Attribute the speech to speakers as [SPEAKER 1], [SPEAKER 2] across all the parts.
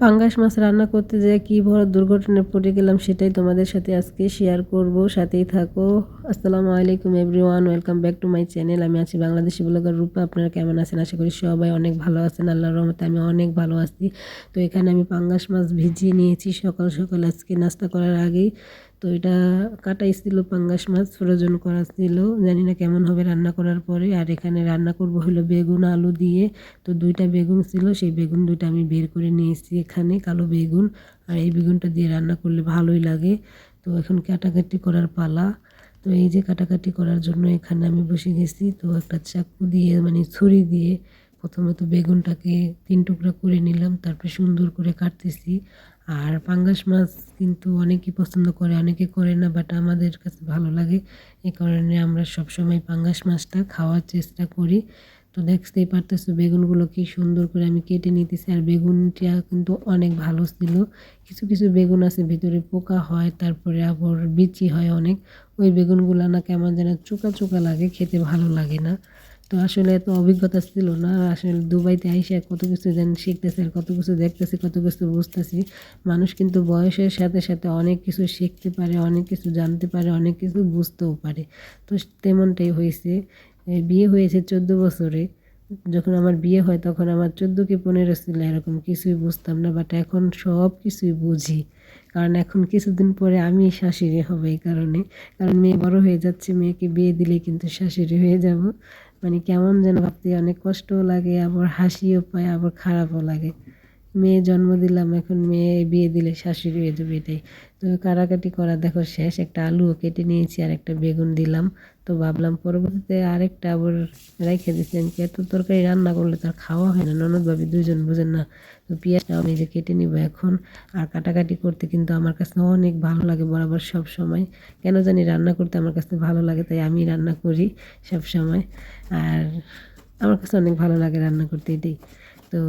[SPEAKER 1] পাঙ্গাস মাছ রান্না করতে যেয়ে কী বড় দুর্ঘটনায় পড়ে গেলাম সেটাই তোমাদের সাথে আজকে শেয়ার করব। সাথেই থাকো। আসসালামু আলাইকুম everyone welcome back to my channel আমি আছি বাংলাদেশি ব্লগার রূপা। আপনারা কেমন আছেন? আশা করি সবাই অনেক ভালো আছেন। আল্লাহর রহমতে আমি অনেক ভালো আছি। তো এখানে আমি পাঙ্গাস মাছ ভিজিয়ে নিয়েছি সকাল সকাল। আজকে নাস্তা করার আগেই তো এটা কাটাই ছিল, পাঙ্গাস মাছ ফ্রোজন করা ছিল। জানি না কেমন হবে রান্না করার পরে। আর এখানে রান্না করব হলো বেগুন, আলু দিয়ে। তো দুইটা বেগুন ছিল, সেই বেগুন দুইটা আমি বের করে নিয়েছি এখানে, কালো বেগুন। আর এই বেগুনটা দিয়ে রান্না করলে ভালোই লাগে। তো এখন কাটাকাটি করার পালা। তো এই যে কাটাকাটি করার জন্য এখানে আমি বসে গেছি। তো একটা চাকু দিয়ে মানে ছুরি দিয়ে প্রথমে তো বেগুনটাকে তিন টুকরা করে নিলাম, তারপরে সুন্দর করে কাটতেছি। আর পাঙ্গাস মাছ কিন্তু অনেকেই পছন্দ করে, অনেকে করে না বাট আমাদের কাছে ভালো লাগে। এই কারণে আমরা সবসময় পাঙ্গাস মাছটা খাওয়ার চেষ্টা করি। তো দেখতেই পারতেছো বেগুনগুলো কি সুন্দর করে আমি কেটে নিতেছি। আর বেগুনটা কিন্তু অনেক ভালো ছিল। কিছু কিছু বেগুন আছে, ভিতরে পোকা হয়, তারপরে আবার বিচি হয় অনেক। ওই বেগুনগুলো না কেমন যেন চোকা চোকা লাগে, খেতে ভালো লাগে না। তো আসলে এত অভিজ্ঞতা ছিল না। আসলে দুবাইতে আইসা কত কিছু যেন শিখতেছি আর কত কিছু দেখতেছি, কত কিছু বুঝতেছি। মানুষ কিন্তু বয়সের সাথে সাথে অনেক কিছু শিখতে পারে, অনেক কিছু জানতে পারে, অনেক কিছু বুঝতেও পারে। তো তেমনটাই হয়েছে। বিয়ে হয়েছে চোদ্দ বছরে। যখন আমার বিয়ে হয় তখন আমার চোদ্দ কি পনেরো ছিল এরকম, কিছুই বুঝতাম না। বাট এখন সব কিছুই বুঝি। কারণ এখন কিছুদিন পরে আমি শাশুড়ি হব এই কারণে। কারণ মেয়ে বড় হয়ে যাচ্ছে, মেয়েকে বিয়ে দিলে কিন্তু শাশুড়ি হয়ে যাব। মানে কেমন যেন ভাবতে অনেক কষ্টও লাগে আবার হাসিও পায় আবার খারাপও লাগে। মেয়ে জন্ম দিলাম, এখন মেয়ে বিয়ে দিলে শাশুড়ি হয়ে যাবে এটাই। তো কাটাকাটি করা দেখো শেষ, একটা আলুও কেটে নিয়েছি আর একটা বেগুন দিলাম। তো ভাবলাম পরবর্তীতে আরেকটা আবার রেখে দিচ্ছেন এত তরকারি রান্না করলে তার খাওয়া হয় না। ননদ ভাবি দুজন বোঝেন না, তো পেঁয়াজটা আমি যে কেটে নিব এখন। আর কাটাকাটি করতে কিন্তু আমার কাছে অনেক ভালো লাগে বরাবর সব সময়। কেন জানি রান্না করতে আমার কাছে ভালো লাগে, তাই আমি রান্না করি সব সময়। আর আমার কাছে অনেক ভালো লাগে রান্না করতে এটাই। তো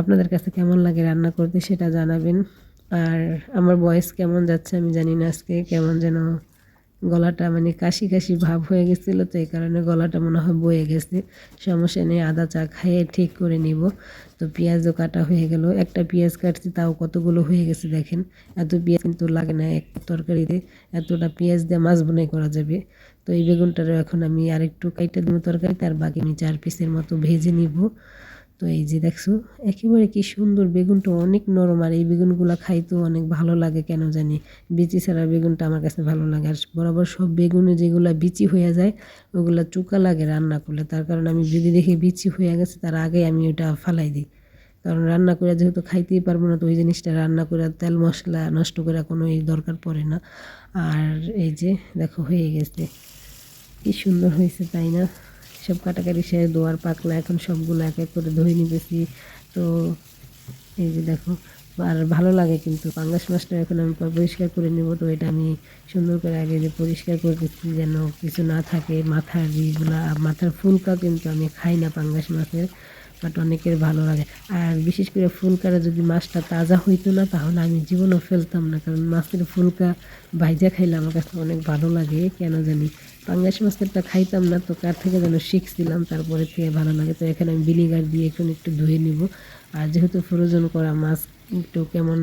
[SPEAKER 1] আপনাদের কাছে কেমন লাগে রান্না করতে সেটা জানাবেন। আর আমার বয়স কেমন যাচ্ছে আমি জানি না আজকে, কেমন যেন গলাটা মানে কাশি কাশি ভাব হয়ে গেছিল, তো এই কারণে গলাটা মনে হয় বয়ে গেছে। সমস্যা নেই, আদা চা খাইয়ে ঠিক করে নিব। তো পেঁয়াজও কাটা হয়ে গেল, একটা পেঁয়াজ কাটছি, তাও কতগুলো হয়ে গেছে দেখেন। এত পেঁয়াজ কিন্তু লাগে না এক তরকারিতে, এতটা পেঁয়াজ দিয়ে মাছ বোনাই করা যাবে। তো এই বেগুনটারও এখন আমি আরেকটু কাইটে দেবো তরকারিতে, আর বাকি আমি চার পিসের মতো ভেজে নিব। তো এই যে দেখছ, একেবারে কি সুন্দর বেগুনটা অনেক নরম, আর এই বেগুনগুলো খাইতেও অনেক ভালো লাগে, কেন জানি? বিচি ছাড়া বেগুনটা আমার কাছে ভালো লাগে। আর বরাবর সব বেগুনে যেগুলো বিচি হয়ে যায়, ওগুলো চুকা লাগে রান্না করলে। তার কারণে আমি যদি দেখি বিচি হয়ে গেছে, তার আগে আমি ওটা ফালাই দিই। কারণ রান্না করে যেহেতু খাইতেই পারব না, তো ওই জিনিসটা রান্না করে তেল মশলা নষ্ট করে কোনো এই দরকার পড়ে না। আর এই যে দেখো, হয়ে গেছে। কি সুন্দর হয়েছে, তাই না? সব কাটাকাটি সে দোয়ার পাকলা, এখন সবগুলো এক এক করে ধুয়ে নিতেছি। তো এই যে দেখো, আর ভালো লাগে কিন্তু, পাঙ্গাস মাছটা এখন আমি পরিষ্কার করে নেব। তো এটা আমি সুন্দর করে আগে যে পরিষ্কার করে দিচ্ছি, যেন কিছু না থাকে। মাথার ইগুলা মাথার ফুলকা কিন্তু আমি খাই না পাঙ্গাস মাছের বাট অনেকের ভালো লাগে। আর বিশেষ করে ফুলকারা যদি মাছটা তাজা হইতো না, তাহলে আমি জীবনও ফেলতাম না। কারণ মাছের ফুলকা ভাইজা খাইলে আমার কাছে অনেক ভালো লাগে। কেন জানি? পাঙ্গাস মাছেরটা খাইতাম না, তো কার থেকে যেন শিখছিলাম তারপরে থেকে ভালো লাগে। তো এখানে আমি ভিনিগার দিয়ে এখন একটু ধুয়ে নিব। আর যেহেতু ফ্রোজন করা মাছ, একটু কেমন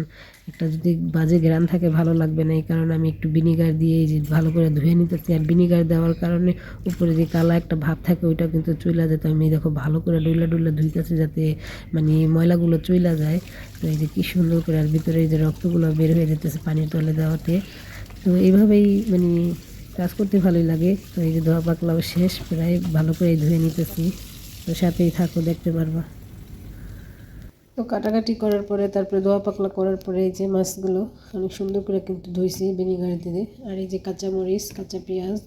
[SPEAKER 1] একটা যদি বাজে গ্রান থাকে, ভালো লাগবে না। এই কারণে আমি একটু ভিনিগার দিয়ে এই যে ভালো করে ধুয়ে নিতেছি। আর ভিনিগার দেওয়ার কারণে উপরে যে কালা একটা ভাব থাকে, ওইটা কিন্তু চইলা যেত আমি দেখো ভালো করে ডুইলা ডুইলা ধুইতেছি যাতে মানে ময়লাগুলো চইলা যায়। তো এই যে কী সুন্দর করে আর ভিতরে এই যে রক্তগুলো বের হয়ে যেতেছে পানির তলে দেওয়াতে। তো এইভাবেই মানে কাজ করতে ভালোই লাগে। তো এই যে ধোয়া পাকলাও শেষ, প্রায় ভালো করে ধুয়ে নিতেছি। তো সাথেই থাকো, দেখতে পারবা। তো কাটাকাটি করার পরে, তারপরে দোয়া পাকলা করার পরে এই যে মাছগুলো অনেক সুন্দর করে কিন্তু ধুইছি ভিনিগার দিয়ে আর এই যে কাঁচা মরিচ, কাঁচা পেঁয়াজ,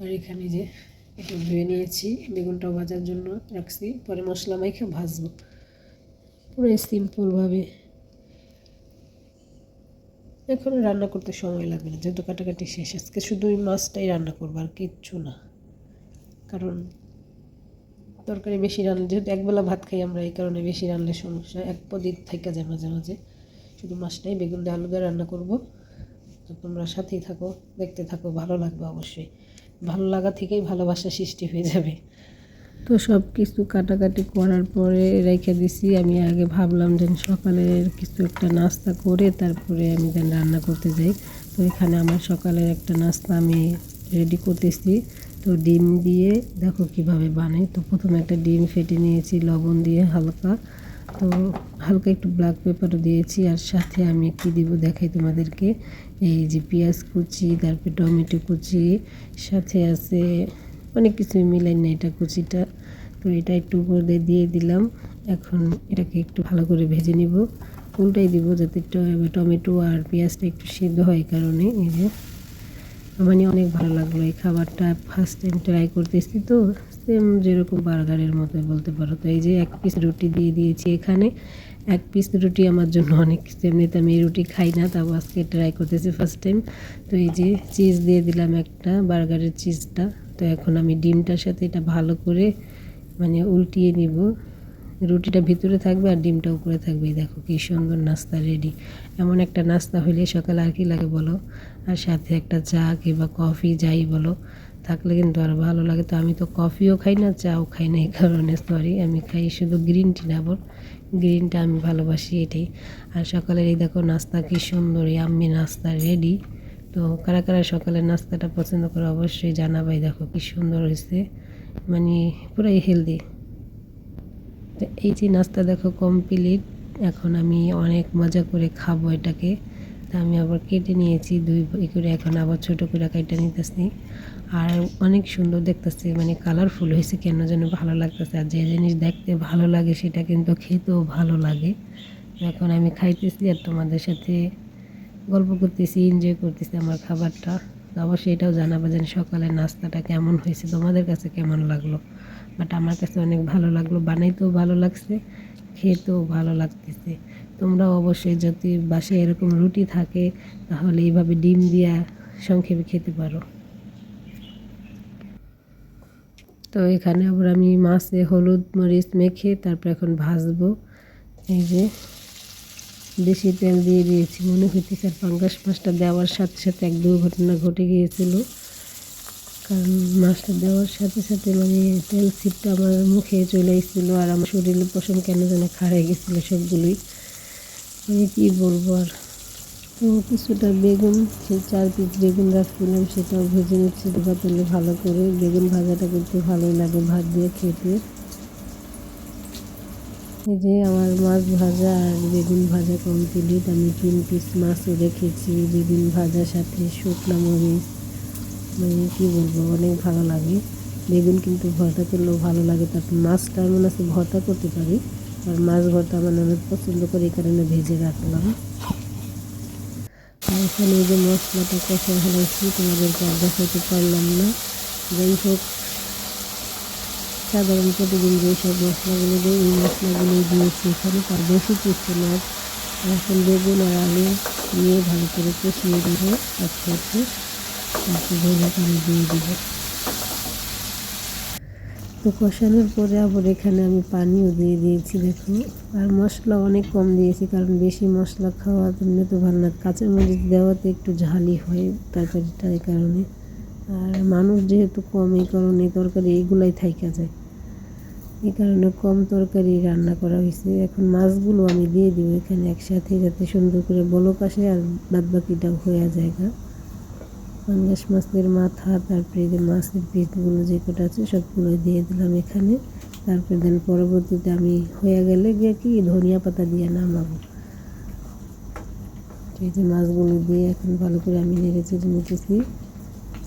[SPEAKER 1] আর এখানে যে একটু ধুয়ে নিয়েছি, বেগুনটাও ভাজার জন্য রাখছি। পরে মশলা মাইখে ভাজবো। পুরো সিম্পলভাবে এখন রান্না করতে সময় লাগবে না, যেহেতু কাটাকাটি শেষ। আজকে শুধু ওই মাছটাই রান্না করব, আর কিচ্ছু না। কারণ তরকারি বেশি রান্না, যেহেতু একবেলা ভাত খাই আমরা, এই কারণে বেশি রান্নার সমস্যা। এক পদিক থেকে যায় মাঝে মাঝে। শুধু মাছটাই, বেগুন দিয়ে আলু দিয়ে রান্না করব। তো তোমরা সাথেই থাকো, দেখতে থাকো, ভালো লাগবে অবশ্যই। ভালো লাগা থেকেই ভালোবাসা সৃষ্টি হয়ে যাবে। তো সব কিছু কাটাকাটি করার পরে রেখে দিছি। আমি আগে ভাবলাম যে সকালের কিছু একটা নাস্তা করে তারপরে আমি দেন রান্না করতে যাই। তো এখানে আমার সকালের একটা নাস্তা আমি রেডি করতেছি। তো ডিম দিয়ে দেখো কীভাবে বানাই। তো প্রথমে একটা ডিম ফেটে নিয়েছি, লবণ দিয়ে হালকা। তো হালকা একটু ব্ল্যাক পেপারও দিয়েছি। আর সাথে আমি কি দিব দেখাই তোমাদেরকে। এই যে পেঁয়াজ কুচি, তারপরে টমেটো কুচি, সাথে আছে অনেক কিছুই মিলাই না এটা কুচিটা তো এটা একটু উপর দিয়ে দিলাম। এখন এটাকে একটু ভালো করে ভেজে নিব। উল্টাই দিব যাতে টমেটো আর পেঁয়াজটা একটু সিদ্ধ হয় কারণে, এই যে। মানে অনেক ভালো লাগল এই খাবারটা। ফার্স্ট টাইম ট্রাই করতেছি তো সেম যেরকম বার্গারের মতো বলতে পারো। তো এই যে এক পিস রুটি দিয়ে দিয়েছি এখানে। এক পিস রুটি আমার জন্য অনেক এমনিতে আমি রুটি খাই না, তাও আজকে ট্রাই করতেছি ফার্স্ট টাইম তো এই যে চিজ দিয়ে দিলাম একটা, বার্গারের চিজটা তো এখন আমি ডিমটার সাথে এটা ভালো করে মানে উল্টিয়ে নিব। রুটিটা ভিতরে থাকবে আর ডিমটা উপরে থাকবে। দেখো কি সুন্দর নাস্তা রেডি এমন একটা নাস্তা হলে সকালে আর কি লাগে বলো? আর সাথে একটা চা কিংবা কফি যাই বলো, থাকলে কিন্তু আরও ভালো লাগে। তো আমি তো কফিও খাই না, চাও খাই না এই কারণে সরি আমি খাই শুধু গ্রিন টি ডাবর গ্রিনটা আমি ভালোবাসি এটাই। আর সকালের এই দেখো নাস্তা কি সুন্দর আম্মি নাস্তা রেডি তো কারা কারা সকালের নাস্তাটা পছন্দ করে অবশ্যই জানাবাই দেখো কি সুন্দর হয়েছে। মানে পুরাই হেলদি তো এই যে নাস্তা দেখো কমপ্লিট এখন আমি অনেক মজা করে খাব এটাকে। তা আমি আবার কেটে নিয়েছি, দুই করে এখন আবার ছোটো করে কেটে নিতেছি। আর অনেক সুন্দর দেখতেছে মানে কালারফুল হয়েছে কেন যেন ভালো লাগতেছে। আর যে জিনিস দেখতে ভালো লাগে সেটা কিন্তু খেতেও ভালো লাগে। এখন আমি খাইতেছি আর তোমাদের সাথে গল্প করতেছি এনজয় করতেছি আমার খাবারটা। অবশ্যই এটাও জানাব যে সকালের নাস্তাটা কেমন হয়েছে, তোমাদের কাছে কেমন লাগল? বাট আমার কাছে অনেক ভালো লাগল, বানাইতেও ভালো লাগছে, খেতেও ভালো লাগতেছে। তোমরাও অবশ্যই যদি বাসায় এরকম রুটি থাকে, তাহলে এইভাবে ডিম দিয়া সংক্ষেপে খেতে পারো। তো এখানে আবার আমি মাছে হলুদ মরিচ মেখে তারপর এখন ভাজবো। এই যে বেশি তেল দিয়ে দিয়েছি। মনে হইতেছে আর পাঙ্গাস মাছটা দেওয়ার সাথে সাথে এক দুর্ঘটনা ঘটে গিয়েছিল। কারণ মাছটা দেওয়ার সাথে সাথে মানে তেল ছিটটা আমার মুখে চলে এসেছিল আর আমার শরীরে পশম কেন যেন খাড়ে গেছিল সবগুলোই। মানে কী বলব আর? কিছুটা বেগুন, সেই চার পিস বেগুন রাখছিলাম সেটাও ভেজে নিচ্ছি ভালো করে। বেগুন ভাজাটা কিন্তু ভালোই লাগে ভাত দিয়ে খেতে। এই যে আমার মাছ ভাজা আর বেগুন ভাজা কমপ্লিট আমি তিন পিস মাছও রেখেছি বেগুন ভাজার সাথে শুকনো মরিচ। মানে কী বলব, অনেক ভালো লাগে। বেগুন কিন্তু ভর্তা করলেও ভালো লাগে তারপর মাছটা এমন আছে ভর্তা করতে পারি। আর মাছ ভর্তা আমার অনেক পছন্দ করে, এই কারণে ভেজে রাখলাম। আর এখানে যে মশলাটা কষা হয়েছি তোমাদেরকে আর দেখাতে পারলাম না। যাই হোক সাধারণ প্রতিদিন যেসব মশলাগুলো দিই এই মশলাগুলো দিয়েছি। এখানে তার বেশি কিছু না। এখন বেগুন আর আলু দিয়ে ভালো করে কষিয়ে দেবো আস্তে আস্তে তারপর ভেজে পানি দিয়ে দেবো। তো কষানোর পরে আবার এখানে আমি পানিও দিয়ে দিয়েছি, দেখো। আর মশলা অনেক কম দিয়েছি, কারণ বেশি মশলা খাওয়া এমনি তো ভালো না। কাঁচা মরিচ দেওয়াতে একটু ঝালি হয় তরকারিটা এই কারণে। আর মানুষ যেহেতু কম, এই কারণে তরকারি এইগুলাই থাইকা যায়। এই কারণে কম তরকারি রান্না করা হয়েছে। এখন মাছগুলো আমি দিয়ে দিব এখানে একসাথে যাতে সুন্দর করে বলক আসে আর বাদ বাকিটাও হয়ে যায়গা পাঙ্গাস মাছের মাথা, তারপরে যে মাছের পিসগুলো যে কটা আছে সবগুলো দিয়ে দিলাম এখানে। তারপরে দেন পরবর্তীতে আমি হয়ে গেলে গিয়ে কি ধনিয়া পাতা দিয়ে নামাবো। এই যে মাছগুলো দিয়ে এখন ভালো করে আমি নেড়ে চেড়ে নিতেছি।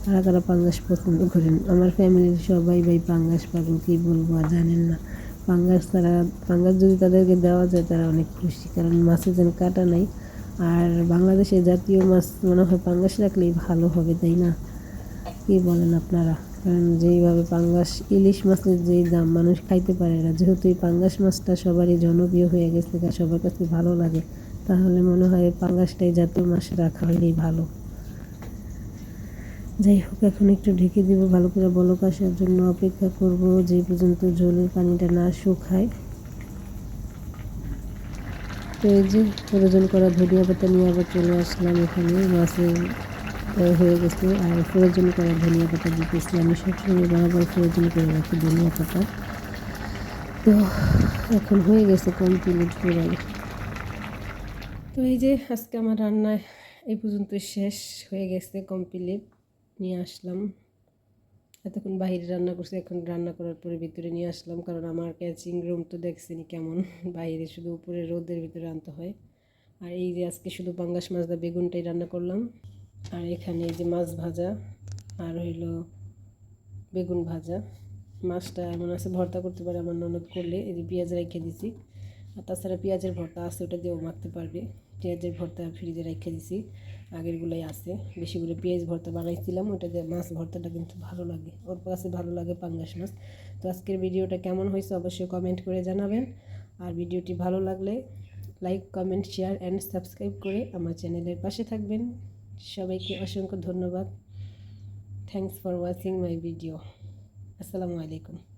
[SPEAKER 1] কারা কারা পাঙ্গাস পছন্দ করেন। আমার ফ্যামিলির সবাই ভাই পাঙ্গাস পাগল কী বলব আর জানেন না। পাঙ্গাস তারা, পাঙ্গাস যদি তাদেরকে দেওয়া যায় তারা অনেক খুশি, কারণ মাছের যেন কাটা নাই। আর বাংলাদেশে জাতীয় মাছ মনে হয় পাঙ্গাস রাখলেই ভালো হবে, তাই না? কী বলেন আপনারা? কারণ যেইভাবে পাঙ্গাস, ইলিশ মাছের যেই দাম মানুষ খাইতে পারে না, যেহেতু এই পাঙ্গাস মাছটা সবারই জনপ্রিয় হয়ে গেছে, সবার কাছে ভালো লাগে, তাহলে মনে হয় পাঙ্গাসটাই জাতীয় মাছ রাখা হলেই ভালো। যাই হোক, এখন একটু ঢেকে দিব ভালো করে বলক আসার জন্য। অপেক্ষা করব যে পর্যন্ত জলের পানিটা না শুকায়। তো এই যে প্রয়োজন করা ধনিয়া পাতা নিয়ে আবার চলে আসলাম এখানে। মাছের হয়ে গেছে। আর প্রয়োজন করা ধনিয়া পাতা দিতেছি আমি। সবসময় বরাবর প্রয়োজন করে রাখি ধনিয়া পাতা। তো এখন হয়ে গেছে কমপ্লিট পুরাই তো এই যে আজকে আমার রান্না এই পর্যন্ত শেষ। হয়ে গেছে কমপ্লিট নিয়ে আসলাম। এতক্ষণ বাইরে রান্না করছি, এখন রান্না করার পরে ভিতরে নিয়ে আসলাম, কারণ আমার ক্যাচিং রুম তো দেখছেনি কেমন। বাইরে শুধু উপরে রোদের ভিতরে আনতে হয়। আর এই যে আজকে শুধু পাঙ্গাস মাছ দা বেগুনটাই রান্না করলাম। আর এখানে এই যে মাছ ভাজা, আর হইল বেগুন ভাজা। মাছটা এমন আছে, ভর্তা করতে পারে আমার ননদ করলে, এই যে পেঁয়াজ রেখে দিছি। আর তাছাড়া পেঁয়াজের ভর্তা আছে, ওটা দিয়েও মাখতে পারবে। পেঁয়াজের ভর্তা ফ্রিজে রেখে দিছি। আগেরগুলোই আছে। বেশি করে পেঁয়াজ ভর্তা বানাইছিলাম ওটা দিয়ে মাছ ভর্তাটা কিন্তু ভালো লাগে। ওর কাছে ভালো লাগে পাঙ্গাস মাছ। তো আজকের ভিডিওটা কেমন হয়েছে অবশ্যই কমেন্ট করে জানাবেন। আর ভিডিওটি ভালো লাগলে like comment share and subscribe করে আমার চ্যানেলের পাশে থাকবেন। সবাইকে অসংখ্য ধন্যবাদ। Thanks for watching my video আসসালামু আলাইকুম।